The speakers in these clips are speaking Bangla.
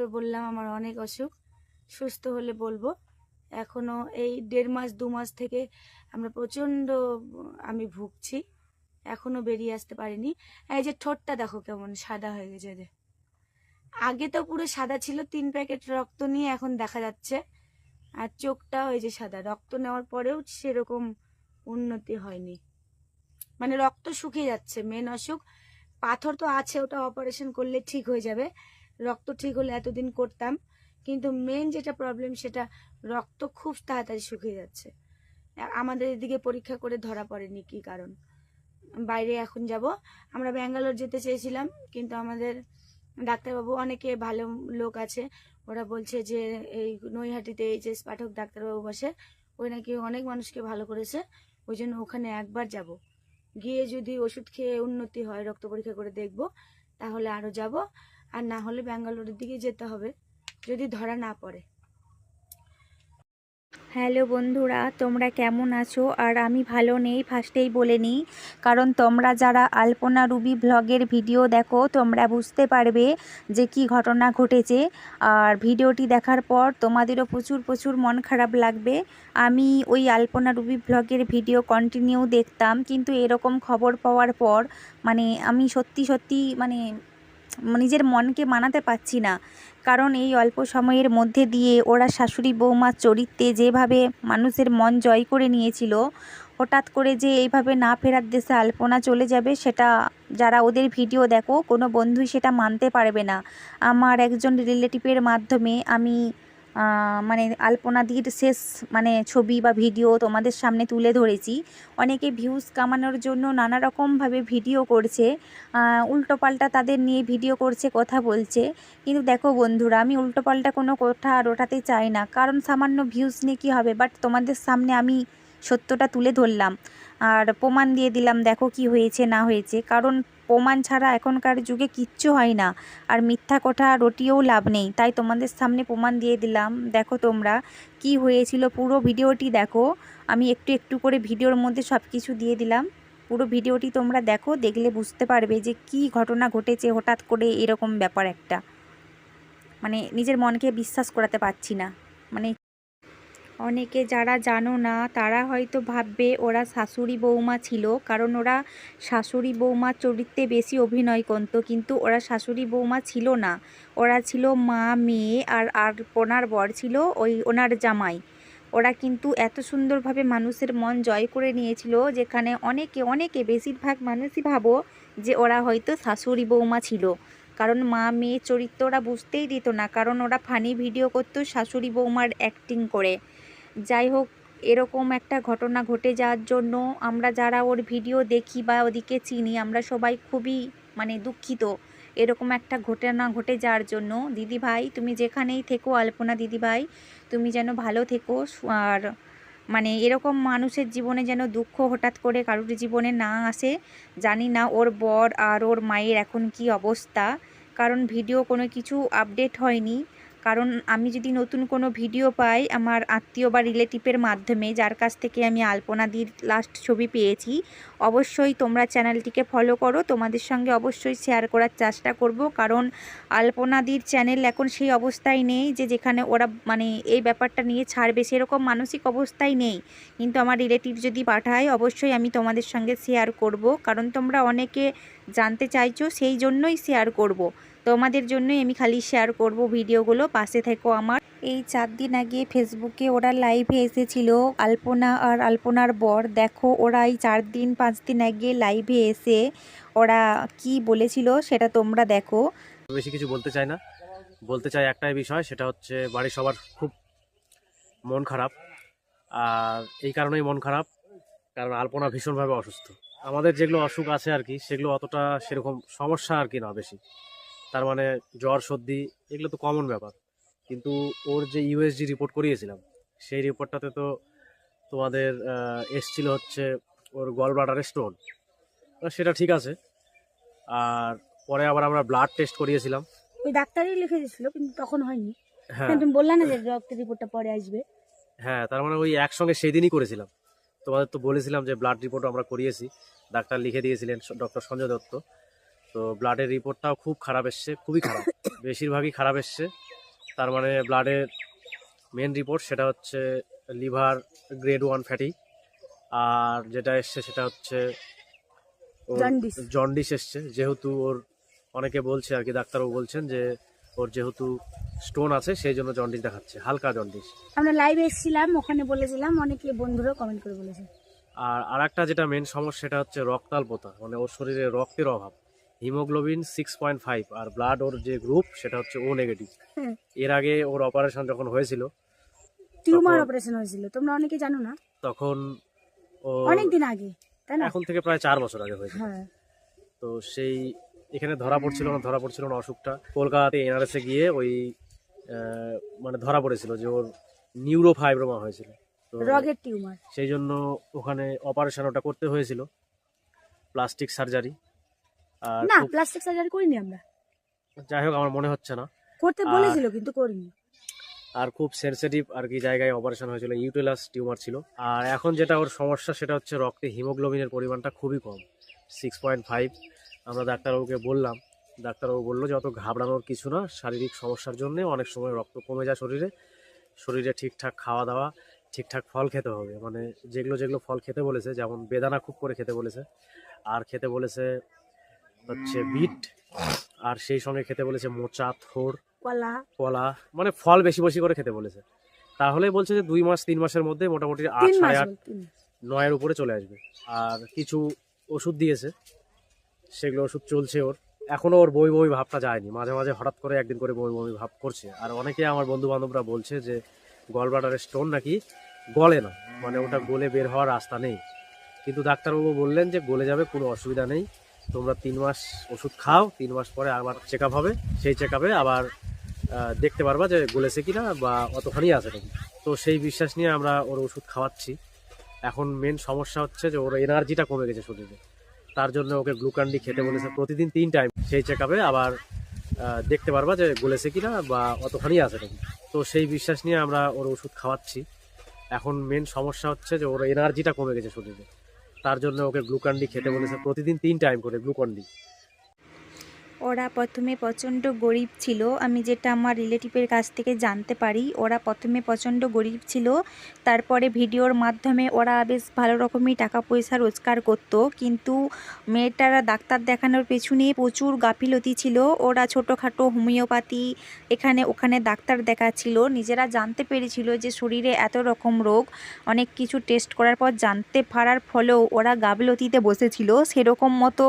তো বললাম, আমার অনেক অসুখ, সুস্থ হলে বলব। এখনও এই দেড় মাস, দু মাস থেকে আমরা প্রচণ্ড, আমি ভুগছি, এখনও বেরিয়ে আসতে পারিনি। এই যে ঠোঁটটা দেখো কেমন সাদা হয়ে গেছে যে। আগে তো পুরো সাদা ছিল, তিন প্যাকেট রক্ত নিয়ে এখন দেখা যাচ্ছে। আর চোখটা যে সাদা, রক্ত নেওয়ার পরেও সেরকম উন্নতি হয়নি। মানে রক্ত শুকিয়ে যাচ্ছে মেন অসুখ। পাথর তো আছে, ওটা অপারেশন করলে ঠিক হয়ে যাবে। রক্ত ঠিক হলে এতদিন করতাম। কিন্তু মেন যেটা প্রবলেম সেটা রক্ত খুব তাড়াতাড়ি শুকিয়ে যাচ্ছে। আমাদের এদিকে পরীক্ষা করে ধরা পড়েনি কি কারণ? বাইরে এখন যাব। আমরা ব্যাঙ্গালোর যেতে চেয়েছিলাম, কিন্তু আমাদের ডাক্তারবাবু অনেকে ভালো লোক আছে, ওরা বলছে যে এই নৈহাটিতে এইচএস পাঠক ডাক্তারবাবু বসে, ওই নাকি অনেক মানুষকে ভালো করেছে, ওই জন্য ওখানে একবার যাব। গিয়ে যদি ওষুধ খেয়ে উন্নতি হয়, রক্ত পরীক্ষা করে দেখব, তাহলে আরও যাব। আর না হলে ব্যাঙ্গালোরের দিকে যেতে হবে, যদি ধরা না পড়ে। হ্যালো বন্ধুরা, তোমরা কেমন আছো? আর আমি ভালো নেই, ফার্স্টেই বলে নিই, কারণ তোমরা যারা আলপনা রুবি ব্লগের ভিডিও দেখো, তোমরা বুঝতে পারবে যে কি ঘটনা ঘটেছে। আর ভিডিওটি দেখার পর তোমাদেরও প্রচুর প্রচুর মন খারাপ লাগবে। আমি ওই আলপনা রুবি ব্লগের ভিডিও কন্টিনিউ দেখতাম, কিন্তু এরকম খবর পাওয়ার পর মানে আমি সত্যি সত্যি মানে নিজের মনকে মানাতে পারছি না। কারণ এই অল্প সময়ের মধ্যে দিয়ে ওরা শাশুড়ি বৌমার চরিত্রে যেভাবে মানুষের মন জয় করে নিয়েছিল, হঠাৎ করে যে এইভাবে না ফেরার দেশে আলপনা চলে যাবে, সেটা যারা ওদের ভিডিও দেখো, কোনো বন্ধুই সেটা মানতে পারবে না। আমার একজন রিলেটিভের মাধ্যমে আমি মানে আলপনাদির শেষ মানে ছবি বা ভিডিও তোমাদের সামনে তুলে ধরেছি। অনেকে ভিউজ কামানোর জন্য নানা রকমভাবে ভিডিও করছে। উল্টোপাল্টা তাদের নিয়ে ভিডিও করছে, কথা বলছে। কিন্তু দেখো বন্ধুরা, আমি উল্টোপাল্টা কোনো কথা আর ওঠাতে চাই না। কারণ সামান্য ভিউজ নিয়ে কী হবে? বাট তোমাদের সামনে আমি সত্যটা তুলে ধরলাম। আর প্রমাণ দিয়ে দিলাম, দেখো কি হয়েছে, না হয়েছে। কারণ প্রমাণ ছাড়া এখনকার যুগে কিচ্ছু হয় না। আর মিথ্যা কথা রটিয়েও লাভ নেই। তাই তোমাদের সামনে প্রমাণ দিয়ে দিলাম। দেখো তোমরা কি হয়েছিল। পুরো ভিডিওটি দেখো। আমি একটু একটু করে ভিডিওর মধ্যে সব কিছু দিয়ে দিলাম। পুরো ভিডিওটি তোমরা দেখো, দেখলে বুঝতে পারবে যে কি ঘটনা ঘটেছে হঠাৎ করে এরকম ব্যাপার একটা। মানে নিজের মনকে বিশ্বাস করাতে পারছি না। অনেকে যারা জানো না, তারা হয়তো ভাববে ওরা শাশুড়ি বৌমা ছিল, কারণ ওরা শাশুড়ি বৌমার চরিত্রে বেশি অভিনয় করতো, কিন্তু ওরা শাশুড়ি বৌমা ছিল না। ওরা ছিল মা, মেয়ে আর আর ওনার বর ছিল ওই ওনার জামাই। ওরা কিন্তু এত সুন্দরভাবে মানুষের মন জয় করে নিয়েছিল, যেখানে অনেকে অনেকে বেশিরভাগ মানুষই ভাবো যে ওরা হয়তো শাশুড়ি বৌমা ছিল। কারণ মা, মেয়ে চরিত্র ওরা বুঝতেই দিত না, কারণ ওরা ফানি ভিডিও করতো শাশুড়ি বৌমার অ্যাক্টিং করে। যাই হোক, এরকম একটা ঘটনা ঘটে যাওয়ার জন্য আমরা যারা ওর ভিডিও দেখি বা ওদিকে চিনি, আমরা সবাই খুবই মানে দুঃখিত। এরকম একটা ঘটনা ঘটে যাওয়ার জন্য। দিদি ভাই, তুমি যেখানেই থেকো, আলপনা দিদি ভাই, তুমি যেন ভালো থেকো। আর মানে এরকম মানুষের জীবনে যেন দুঃখ হঠাৎ করে কারোর জীবনে না আসে, জানি না ওর বর আর ওর মায়ের এখন কি অবস্থা। কারণ ভিডিও কোনো কিছু আপডেট হয়নি। কারণ আমি যদি নতুন কোনো ভিডিও পাই আমার আত্মীয় বা রিলেটিভের মাধ্যমে, যার কাছ থেকে আমি আলপনাদির লাস্ট ছবি পেয়েছি, অবশ্যই তোমরা চ্যানেলটিকে ফলো করো। তোমাদের সঙ্গে অবশ্যই শেয়ার করার চেষ্টা করব, কারণ আলপনাদির চ্যানেল এখন সেই অবস্থায় নেই যে যেখানে ওরা মানে এই ব্যাপারটা নিয়ে ছাড়বে, সেরকম মানসিক অবস্থায় নেই। কিন্তু আমার রিলেটিভ যদি পাঠায়, অবশ্যই আমি তোমাদের সঙ্গে শেয়ার করব। কারণ তোমরা অনেকে জানতে চাইছো, সেই জন্যই শেয়ার করব। তোমাদের জন্যই আমি খালি শেয়ার করব ভিডিওগুলো পাশে থেকো আমার। এই চার দিন আগে ফেসবুকে ওরা লাইভে এসেছিল আলপনা আর আলপনার বর। দেখো ওরা এই চার দিন পাঁচ দিন আগে লাইভে এসে ওরা কি বলেছিল সেটা তোমরা দেখো। বেশি কিছু বলতে চাই না। বলতে চাই একটাই বিষয় সেটা হচ্ছে বাড়ির সবার খুব মন খারাপ। আর এই কারণেই মন খারাপ কারণ আলপনা ভীষণভাবে অসুস্থ। আমাদের যেগুলো অসুখ আছে আর কি সেগুলো অতটা সেরকম সমস্যা আর কি না বেশি। তার মানে জ্বর সর্দি এগুলো তো কমন ব্যাপার। কিন্তু ওর যে ইউএসজি রিপোর্ট করিয়েছিলাম সেই রিপোর্টটাতে তো তোমাদের এসছিল হচ্ছে ওর গল ব্লাডারে স্টোন সেটা ঠিক আছে। আর পরে আবার আমরা ব্লাড টেস্ট করিয়েছিলাম। ওই ডাক্তারই লিখে দিয়েছিল কিন্তু তখন হয়নি। হ্যাঁ। তুমি বললে না যে রক্তের রিপোর্টটা পরে আসবে। হ্যাঁ তার মানে ওই একসঙ্গে সেই দিনই করেছিলাম। তোমাদের তো বলেছিলাম যে ব্লাড রিপোর্ট আমরা করিয়েছি। ডাক্তার লিখে দিয়েছিলেন ডক্টর সঞ্জয় দত্ত। তো ব্লাডের রিপোর্টটাও খুব খারাপ এসছে খুবই খারাপ। বেশিরভাগই খারাপ এসছে। তার মানে ব্লাডের মেন রিপোর্ট সেটা হচ্ছে লিভার গ্রেড ওয়ান ফ্যাটি আর যেটা এসছে সেটা হচ্ছে জন্ডিস। এসছে। যেহেতু ওর অনেকে বলছে আর কি ডাক্তারবাবু বলছেন যে ওর যেহেতু স্টোন আছে সেই জন্য জন্ডিস দেখাচ্ছে হালকা জন্ডিস আমরা লাইভে এসেছিলাম ওখানে বলেছিলাম অনেকে বন্ধুরাও কমেন্ট করে বলেছে। আর আরেকটা যেটা মেন সমস্যা সেটা হচ্ছে রক্তাল্পতা মানে ওর শরীরে রক্তের অভাব। হিমোগ্লোবিন সিক্স পয়েন্ট ফাইভ আর ব্লাড ওর যে গ্রুপ সেটা হচ্ছে ও নেগেটিভ হ্যাঁ। এর আগে ওর অপারেশন যখন হয়েছিল টিউমার অপারেশন হয়েছিল। তোমরা অনেকে জানো না? তখন ও অনেক দিন আগে তাই না? এখন থেকে প্রায় চার বছর আগে হয়েছিল। হ্যাঁ। তো সেই এখানে ধরা পড়ছিল না ধরা পড়ছিল না অসুখটা। কলকাতাতে এনআরএসে গিয়ে ওই মানে ধরা পড়েছিল যে ওর নিউরো ফাইব্রোমা হয়েছিল। তো রগের টিউমার। সেই জন্য ওখানে অপারেশন ওটা করতে হয়েছিল। প্লাস্টিক সার্জারি না প্লাস্টিক সার্জারি করিনি আমরা। যাই হোক আমার মনে হচ্ছে না। করতে বলেছিল কিন্তু করিনি। আর খুব সেনসিটিভ আর কি জায়গায় অপারেশন হয়েছিল ইউটেলাস টিউমার ছিল। আর এখন যেটা ওর সমস্যা সেটা হচ্ছে রক্তে হিমোগ্লোবিনের পরিমাণটা খুবই কম সিক্স পয়েন্ট ফাইভ আমরা ডাক্তারবাবুকে বললাম ডাক্তারবাবু বলল যে অত ঘাবড়ানোর কিছু না শারীরিক সমস্যার জন্য অনেক সময় রক্ত কমে যায় শরীরে। শরীরে ঠিকঠাক খাওয়া দাওয়া ঠিকঠাক ফল খেতে হবে। মানে যেগুলো যেগুলো ফল খেতে বলেছে যেমন বেদানা খুব করে খেতে বলেছে। আর খেতে বলেছে হচ্ছে বিট আর সেই সঙ্গে খেতে বলেছে মোচা থোড় কলা। কলা মানে ফল বেশি বেশি করে খেতে বলেছে। তাহলে বলছে যে দুই মাস তিন মাসের মধ্যে মোটামুটি আট সাড়ে আট। নয়ের উপরে চলে আসবে। আর কিছু ওষুধ দিয়েছে সেগুলো ওষুধ চলছে ওর। এখনও ওর বই বই ভাবটা যায়নি। মাঝে মাঝে হঠাৎ করে একদিন করে বই বই ভাব করছে। আর অনেকে আমার বন্ধু বান্ধবরা বলছে যে গলব্লাডারের স্টোন নাকি গলে না। মানে ওটা গলে বের হওয়ার রাস্তা নেই। কিন্তু ডাক্তারবাবু বললেন যে গলে যাবে কোনো অসুবিধা নেই। তোমরা তিন মাস ওষুধ খাও, তিন মাস পরে আবার চেক হবে। সেই চেক আবার দেখতে পারবা যে গলেছে কিনা বা অতখানি আছে নাকি। তো সেই বিশ্বাস নিয়ে আমরা ওর ওষুধ খাওয়াচ্ছি। এখন মেন সমস্যা হচ্ছে যে ওর এনার্জিটা কমে গেছে শরীরে। তার জন্য ওকে গ্লুকান্ডি খেতে বলেছে প্রতিদিন তিন টাইম সেই চেক আবার দেখতে পারবা যে গলেছে কিনা বা অতখানি আছে নাকি। তো সেই বিশ্বাস নিয়ে আমরা ওর ওষুধ খাওয়াচ্ছি। এখন মেন সমস্যা হচ্ছে যে ওর এনার্জিটা কমে গেছে শরীরে। তার জন্য ওকে গ্লুকান্ডি খেতে বলেছে। প্রতিদিন তিন টাইম করে গ্লুকন্ডি ওরা প্রথমে প্রচণ্ড গরিব ছিল। আমি যেটা আমার রিলেটিভের কাছ থেকে জানতে পারি, ওরা প্রথমে প্রচণ্ড গরিব ছিল। তারপরে ভিডিওর মাধ্যমে ওরা বেশ ভালো রকমই টাকা পয়সা রোজগার করতো। কিন্তু মেয়েটারা ডাক্তার দেখানোর পেছনে প্রচুর গাফিলতি ছিল। ওরা ছোটোখাটো হোমিওপ্যাথি এখানে ওখানে ডাক্তার দেখাচ্ছিল। নিজেরা জানতে পেরেছিল যে শরীরে এত রকম রোগ। অনেক কিছু টেস্ট করার পর জানতে পারার ফলেও ওরা গাফিলতিতে বসেছিল। সেরকম মতো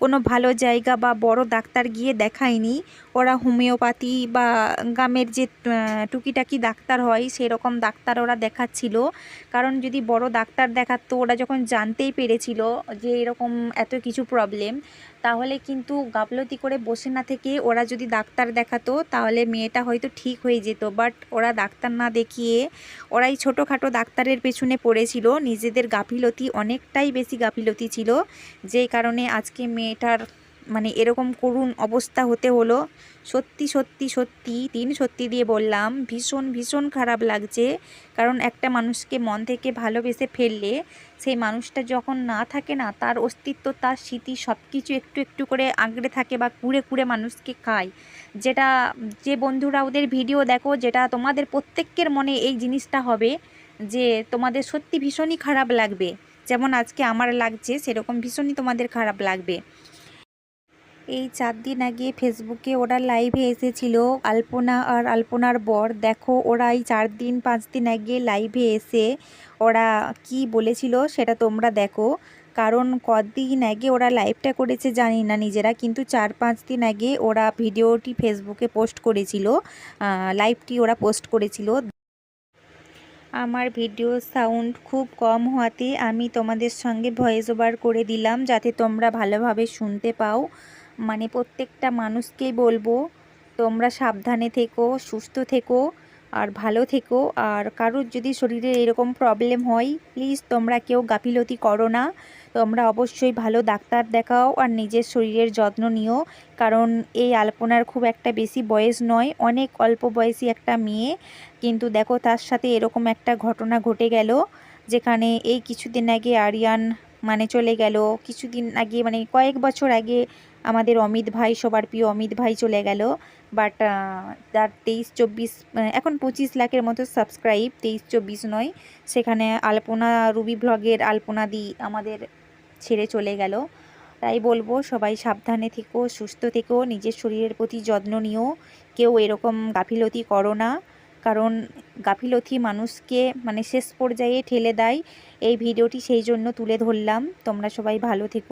কোনো ভালো জায়গা বা বড় ডাক্তার গিয়ে দেখায়নি। ওরা হোমিওপ্যাথি বা গ্রামের যে টুকিটাকি ডাক্তার হয়, সেরকম ডাক্তার ওরা দেখাচ্ছিল। কারণ যদি বড় ডাক্তার দেখাতো, ওরা যখন জানতেই পেরেছিল যে এরকম এত কিছু প্রবলেম তাহলে কিন্তু গাফলতি করে বসে না থেকে ওরা যদি ডাক্তার দেখাতো, তাহলে মেয়েটা হয়তো ঠিক হয়ে যেত। বাট ওরা ডাক্তার না দেখিয়ে ওরাই ছোটোখাটো ডাক্তারের পেছনে পড়েছিল। নিজেদের গাফিলতি অনেকটাই বেশি গাফিলতি ছিল। যেই কারণে আজকে মেয়েটার মানে এরকম করুণ অবস্থা হতে হলো। সত্যি সত্যি সত্যি, তিন সত্যি দিয়ে বললাম, ভীষণ ভীষণ খারাপ লাগছে। কারণ একটা মানুষকে মন থেকে ভালোবেসে ফেললে, সেই মানুষটা যখন না থাকে না, তার অস্তিত্ব, তার স্মৃতি সব কিছু একটু একটু করে আঁকড়ে থাকে বা কুড়ে কুড়ে মানুষকে খায়। যেটা, যে বন্ধুরা ওদের ভিডিও দেখো, যেটা তোমাদের প্রত্যেকের মনে এই জিনিসটা হবে যে, তোমাদের সত্যি ভীষণই খারাপ লাগবে। যেমন আজকে আমার লাগছে, সেরকম ভীষণই তোমাদের খারাপ লাগবে। এই চার দিন আগে ফেসবুকে ওরা লাইভে এসেছিল, আলপনা আর আলপনার বর। দেখো, ওরা এই চার দিন, পাঁচ দিন আগে লাইভে এসে ওরা কি বলেছিল সেটা তোমরা দেখো। কারণ কদিন আগে ওরা লাইভটা করেছে জানি না নিজেরা, কিন্তু চার, পাঁচ দিন আগে ওরা ভিডিওটি ফেসবুকে পোস্ট করেছিল লাইভটি ওরা পোস্ট করেছিল। আমার ভিডিও সাউন্ড খুব কম হওয়াতে আমি তোমাদের সঙ্গে ভয়েস ওভার করে দিলাম, যাতে তোমরা ভালোভাবে শুনতে পাও। মানে প্রত্যেকটা মানুষকেই বলব, তোমরা সাবধানে থেকো, সুস্থ থেকো আর ভালো থেকো। আর কারোর যদি শরীরে এরকম প্রবলেম হয় প্লিজ তোমরা কেউ গাফিলতি করো না। তোমরা অবশ্যই ভালো ডাক্তার দেখাও আর নিজের শরীরের যত্ন নিও। কারণ এই আলপনার খুব একটা বেশি বয়স নয়, অনেক অল্প বয়সী একটা মেয়ে। কিন্তু দেখো তার সাথে এরকম একটা ঘটনা ঘটে গেল, যেখানে এই কিছুদিন আগে আরিয়ান মানে চলে গেল। কিছুদিন আগে মানে কয়েক বছর আগে আমাদের অমিত ভাই, সবার প্রিয় অমিত ভাই চলে গেল। বাট তার তেইশ চব্বিশ এখন পঁচিশ লাখের মতো সাবস্ক্রাইব তেইশ চব্বিশ নয়। সেখানে আলপনা রুবি ব্লগের আলপনা দি আমাদের ছেড়ে চলে গেল। তাই বলব, সবাই সাবধানে থেকো, সুস্থ থেকো, নিজের শরীরের প্রতি যত্ন নিও। কেউ এরকম গাফিলতি করো না। কারণ গাফিলতি মানুষকে মানে শেষ পর্যায়ে ঠেলে দেয়। এই ভিডিওটি সেই জন্য তুলে ধরলাম। তোমরা সবাই ভালো থেকো।